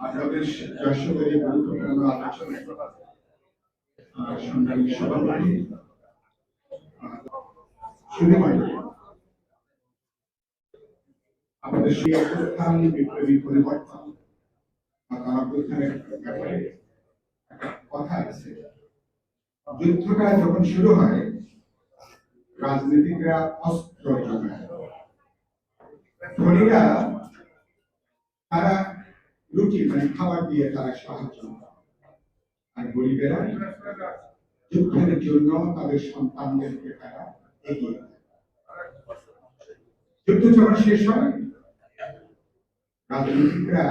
আপনাদের যশোরের গুরুত্বপূর্ণ আলোচনা সংগ্রামী সভাপতি শুধু আমাদের সেই অবস্থান বিপ্লবী পরিবর্তন ব্যাপারে একটা কথা আছে। যুদ্ধটা যখন শুরু হয়, রাজনীতিকরা অস্ত্র জোগায় ধনীরা তারা রুটি মানে খাবার দিয়ে তারা সাহায্য আর গরিবেরা যুদ্ধের জন্য তাদের সন্তানদেরকে তারা এগিয়ে যুদ্ধ যখন শেষ হয়। রাজনীতিকরা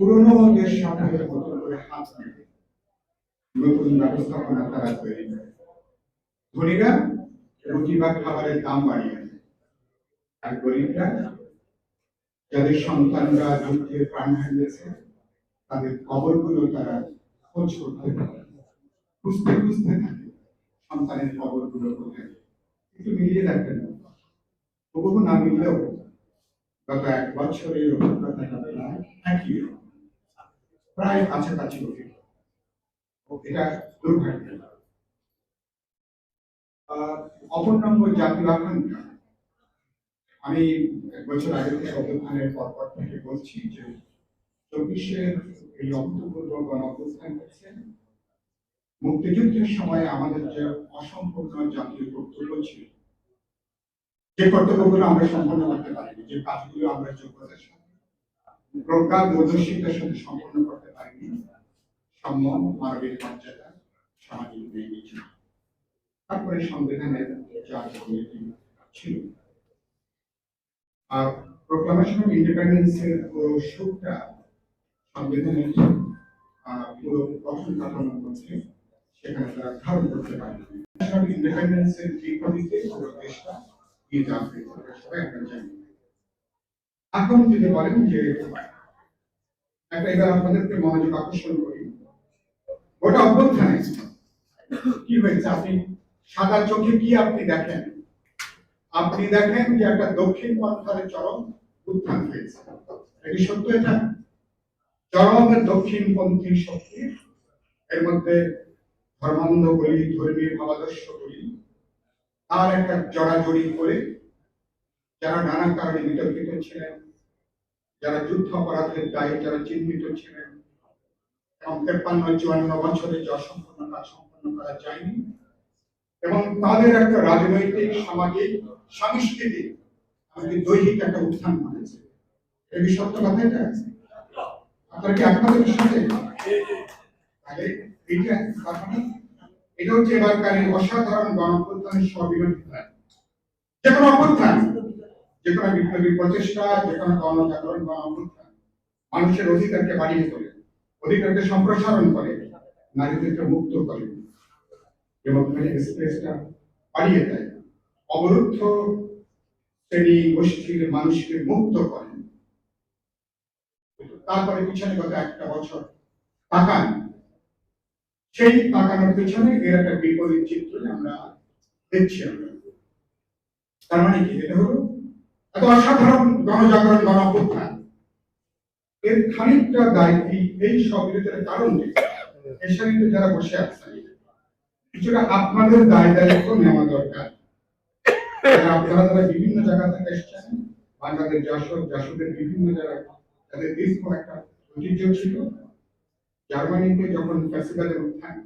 পুরনো দেশ সরকারের মতো করে হাত নেবে নতুন ব্যবস্থাপনা তারা তৈরি করে। ধনীরা রুটি বা খাবারের দাম বাড়িয়ে আর গরিবরা যাদের সন্তানরা যুদ্ধে প্রাণ হারিয়েছে, তাদের কবরগুলো তারা খোঁজ করতে থাকে খুঁজতে খুঁজতে থাকে সন্তানের কবরগুলো কোথায়। একটু মিলিয়ে দেখবেন তবুও না মিললেও গত এক বছরের অভিজ্ঞতাটা প্রায় একই। প্রায় কাছাকাছি অভিজ্ঞতা। এটা দুর্ভাগ্য অপর নম্বর জাতীয় আকাঙ্ক্ষা। আমি এক বছর আগে অভ্যুত্থানের পর পর থেকে বলছি যে চব্বিশের এই অভূতপূর্ব গণ অভ্যুত্থান হচ্ছে মুক্তিযুদ্ধের সময় আমাদের যে অসম্পূর্ণ জাতীয় কর্তব্য ছিল, যে কর্তব্যগুলো আমরা সম্পন্ন করতে পারিনি, যে কাজগুলো আমরা যোগ্যতার সাথে, প্রজ্ঞা মধ্যস্থিতার সাথে সম্পন্ন করতে পারিনি, সম্মান, মানবিক মর্যাদা, সামাজিক ন্যায়। তারপরে সংবিধানের যা ছিল আর প্রোক্লামেশন অফ ইন্ডিপেন্ডেন্সের পুরো সুখটা সংবিধানের পুরো গঠন কাঠামোর মধ্যে সেখানে তারা ধারণ করতে পারে। ইন্ডিপেন্ডেন্সের বিপরীতে পুরো দেশটা গিয়ে সবাই আমরা জানি। এখন যদি বলেন যে একটা এবার আপনাদেরকে মনোযোগ আকর্ষণ করি। ওটা অভ্যুত্থানে কি হয়েছে? আপনি সাদা চোখে কি আপনি দেখেন? আপনি দেখেন যে একটা দক্ষিণ পন্থার চরম উত্থান হয়েছে। এটি সত্য এটা? চরম দক্ষিণপন্থী শক্তি, এর মধ্যে ধর্মান্ধ বলি, ধর্মীয় ভাবাদর্শ বলি তার একটা জড়াজড়ি করে যারা নানা কারণে বিতর্কিত ছিলেন, যারা যুদ্ধ অপরাধের দায়ে যারা চিহ্নিত ছিলেন, এবং তেপ্পান্ন, চুয়ান্ন বছরে যে অসম্পূর্ণ কাজ সম্পন্ন করা যায়নি। এবং তাদের একটা রাজনৈতিক, সামাজিক, সাংস্কৃতিক, আমাদের দৈহিক একটা উত্থান ঘটেছে। এই কি সত্য কথা এটা? আপনার কি আপনাদের সাথে তাহলে কথা এটা হচ্ছে এবারকারের অসাধারণ গণপ্রত্যানের সবিরোধিতা যে কোনো অভ্যুত্থান, যে কোনো বিপ্লবী প্রচেষ্টা, যে কোনো গণজাগরণ গণ অভ্যুত্থান মানুষের অধিকারকে বাড়িয়ে তোলে, অধিকারকে সম্প্রসারণ করে, নারীদেরকে মুক্ত করে। ডেমোক্রেটিক স্পেসটা বাড়িয়ে দেয় অবরুদ্ধ শ্রেণি গোষ্ঠীর মানুষকে মুক্ত করে। তারপরে পিছনে গত একটা বছর তাকান। সেই তাকানোর পিছনে এর একটা বিপরীত চিত্র আমরা দেখছি আমরা। তার মানে কি? এটা হলো এত অসাধারণ গণজাগরণ গণ এর খানিকটা দায়িত্ব এই সব বিরোধের কারণ, এর সাথে যারা বসে আছেন কিছুটা আপনাদের দায় দায়িত্ব নেওয়া দরকার। আপনারা যারা বিভিন্ন জায়গা থেকে এসেছেন, বাংলাদেশ বিভিন্ন তাদের দীর্ঘ একটা ঐতিহ্য ছিল। জার্মানিতে যখন উত্থান,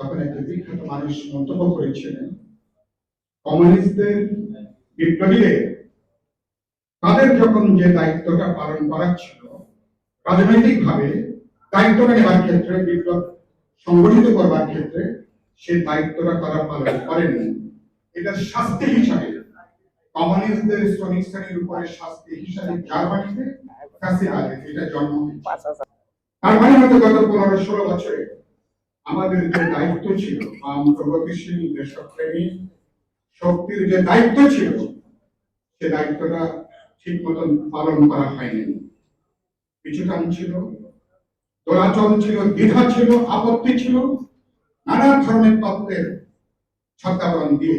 তখন একটা বিখ্যাত মানুষ মন্তব্য করেছিলেন, কমিউনিস্টদের বিপ্লবীদের তাদের যখন যে দায়িত্বটা পালন করার ছিল রাজনৈতিক ভাবে দায়িত্বটা নেওয়ার ক্ষেত্রে, বিপ্লব সংগঠিত করবার ক্ষেত্রে সেই দায়িত্বটা তারা পালন করেননি এটা শাস্তি হিসাবে। কমিউনিস্টদের শ্রমিক শ্রেণির উপরে শাস্তি হিসাবে জার্মানিতে এটা জন্ম তার মানে হয়তো গত পনেরো ষোলো বছরে আমাদের যে দায়িত্ব ছিল, বাম প্রগতিশীল দেশপ্রেমী শক্তির যে দায়িত্ব ছিল, সে দায়িত্বটা ঠিক মতন পালন করা হয়নি। পিছুটান ছিল, দোলাচল ছিল, দ্বিধা ছিল, আপত্তি ছিল নানা ধরনের তত্ত্বের ছত্রাবরণ দিয়ে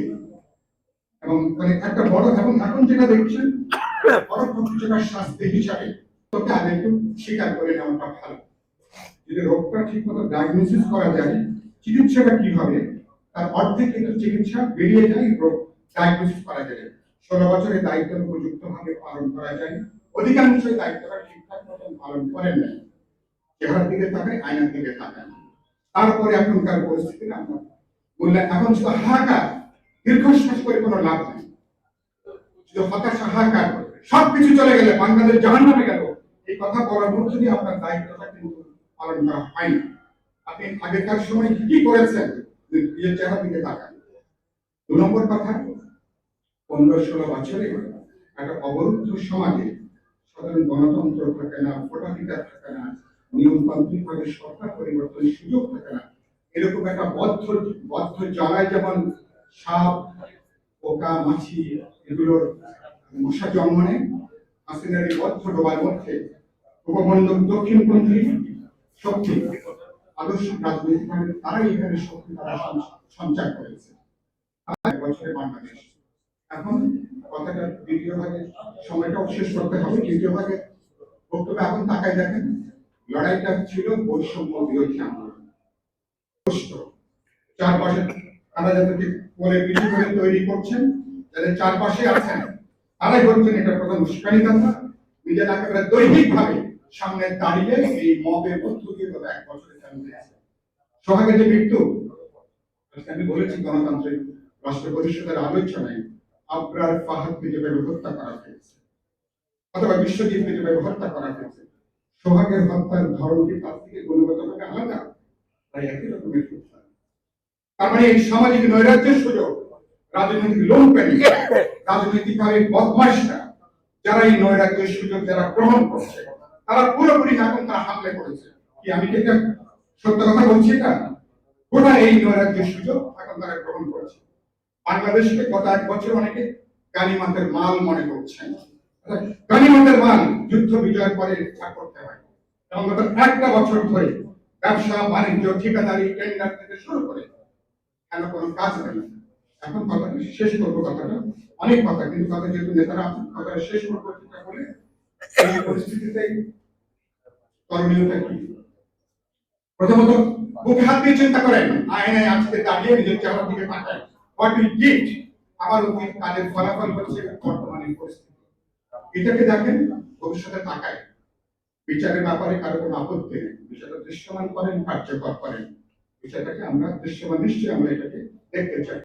এবং মানে একটা বড় এবং এখন যেটা দেখছেন পরোক্ষ কিছুটা শাস্তি হিসাবে তোকে আগে একটু স্বীকার করে নেওয়াটা ভালো। যদি রোগটা ঠিক মতো ডায়াগনোসিস করা যায়, চিকিৎসাটা কি হবে? তার অর্ধেক কিন্তু চিকিৎসা বেরিয়ে যায়, রোগ ডায়াগনোসিস করা যায়। ষোলো বছরের দায়িত্ব উপযুক্ত ভাবে পালন করা যায়। অধিকাংশ দায়িত্বটা ঠিকঠাক মতন পালন করেন না। চেহারার দিকে তাকায়, আয়নার দিকে তাকায় না। তারপরে এখনকার পরিস্থিতি আমরা বললেন, এখন শুধু হাহাকার, দীর্ঘশ্বাস করে কোনো লাভ নেই। শুধু হতাশা, হাহাকার সবকিছু চলে গেলে বাংলাদেশ জাহান নামে গেল। এই কথা বলার মধ্যে দিয়ে আপনার দায়িত্বটা কিন্তু পালন করা হয় না আপনি আগেকার সময় কি করেছেন? নিজের চেহারা দিকে তাকান। দু নম্বর কথা পনেরো ষোলো বছরে একটা অবরুদ্ধ সমাজে সাধারণ গণতন্ত্র থাকে না, ভোটাধিকার থাকে না নিয়মতান্ত্রিক ভাবে সরকার পরিবর্তনের সুযোগ থাকে না। এরকম একটা বদ্ধ বদ্ধ জ্বালায় যেমন সাপ, পোকা, মাছি এগুলোর মশা জন্ম নেয় হাসিনার এই বদ্ধ ডোবার মধ্যে। উপমণ্ডল দক্ষিণপন্থী শক্তি, আদর্শ রাজনৈতিক ভাবে তারাই এখানে শক্তি তারা সঞ্চার করেছে। বছরে বাংলাদেশ। এখন কথাটা দ্বিতীয় ভাগে, সময়টাও শেষ করতে হবে, তৃতীয় ভাগে। বক্তব্য এখন তাকায় দেখেন লড়াইটা ছিল বৈষম্য বিরোধী আন্দোলন। চারপাশে তারা যাদেরকে বলে পিছু করে তৈরি করছেন যাদের চারপাশে আছেন, তারাই বলছেন এটা প্রধান উস্কানিদাতা নিজেরা একেবারে দৈহিক ভাবে সামনে দাঁড়িয়ে এই মধ্য দিয়ে গত এক বছরে চালিয়ে গেছে সোহাগের যে মৃত্যু আমি বলেছি, গণতান্ত্রিক রাষ্ট্র পরিষদের আলোচনায় আবরার ফাহাদকে যেভাবে হত্যা করা হয়েছে। অথবা বিশ্বজিৎকে যেভাবে হত্যা করা হয়েছে। সোহাগের হত্যার ধরনটি তার থেকে গুণগতভাবে আলাদা, তাই একই রকমের হত্যা তার। মানে এই সামাজিক নৈরাজ্যের সুযোগ, রাজনৈতিক লোমপ্যানি রাজনৈতিক ভাবে বদমাইশরা যারা এই নৈরাজ্যের সুযোগ যারা গ্রহণ করছে, তারা পুরোপুরি এখন তারা হামলে করেছে কি আমি এটা সত্য কথা বলছি এটা? গোটা এই নৈরাজ্যের সুযোগ এখন তারা গ্রহণ করছে। বাংলাদেশকে গত এক বছর অনেকে গানিমাতের মাল মনে করছেন। মাল যুদ্ধ বিজয়ের পরে তা করতে হয়। এবং গত একটা বছর ধরে ব্যবসা, বাণিজ্য, ঠিকাদারি, টেন্ডার থেকে শুরু করে কেন কোনো কাজ নেই। এখন কথা শেষ করব, কথাটা। অনেক কথা, কিন্তু কথা যেহেতু নেতারা শেষ করব চিন্তা করে এই পরিস্থিতিতে কি? প্রথমত, বুকে হাত দিয়ে চিন্তা করেন, আয়নায় আজকে দাঁড়িয়ে নিজের চেহারার দিকে তাকান হোয়াট গিট আমার অতীত কাজের ফলাফল হচ্ছে বর্তমানে পরিস্থিতি। এটাকে দেখেন ভবিষ্যতে তাকায়। বিচারের ব্যাপারে কারও কোনো আপত্তি নেই। বিষয়টা দৃশ্যমান করেন, কার্যকর করেন। বিচারটাকে আমরা দৃশ্যমান, নিশ্চয়ই আমরা এটাকে দেখতে চাই।